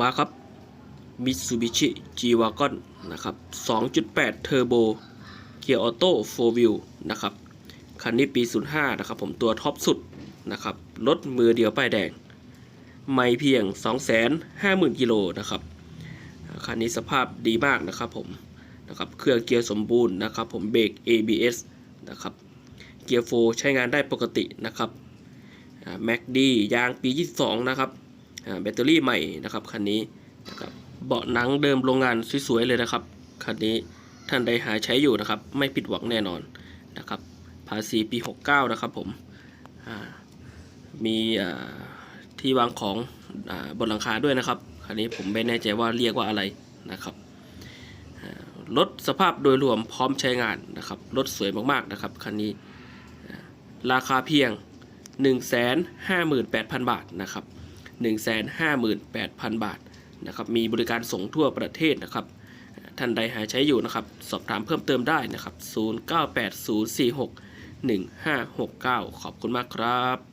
มาครับ Mitsubishi G-Wagon นะครับ 2.8 Turbo เกียร์ออโต้4 Wheel นะครับ คันนี้ปี 05 นะครับ ผมตัวท็อปสุดนะครับ รถมือเดียวป้ายแดง ไม่เพียง 250,000 กิโลนะครับ คันนี้สภาพดีมากนะครับผม นะครับ เครื่องเกียร์สมบูรณ์นะครับ ผมเบรก ABS นะครับ เกียร์โฟใช้งานได้ปกตินะครับแม็กดียางปี 22 นะครับ แบตเตอรี่ใหม่นะครับคันนี้นะครับเบาะหนังเดิมโรงงานสวยๆเลยนะครับคันนี้ท่านใดหาใช้อยู่นะครับ ไม่ผิดหวังแน่นอนนะครับ ภาษีปี 69 นะครับผมมีที่วางของอบนหลังคาด้วยนะครับคันนี้ผมไม่แน่ใจว่าเรียกว่าอะไรนะครับรถสภาพโดยรวมพร้อมใช้งานนะครับรถสวยมากๆนะครับคันนี้ราคาเพียง 158,000 บาทนะครับ 158,000 บาทนะครับมีบริการส่งทั่วประเทศนะครับ ท่านใดหาใช้อยู่นะครับ สอบถามเพิ่มเติมได้นะครับ 0980461569 ขอบคุณมากครับ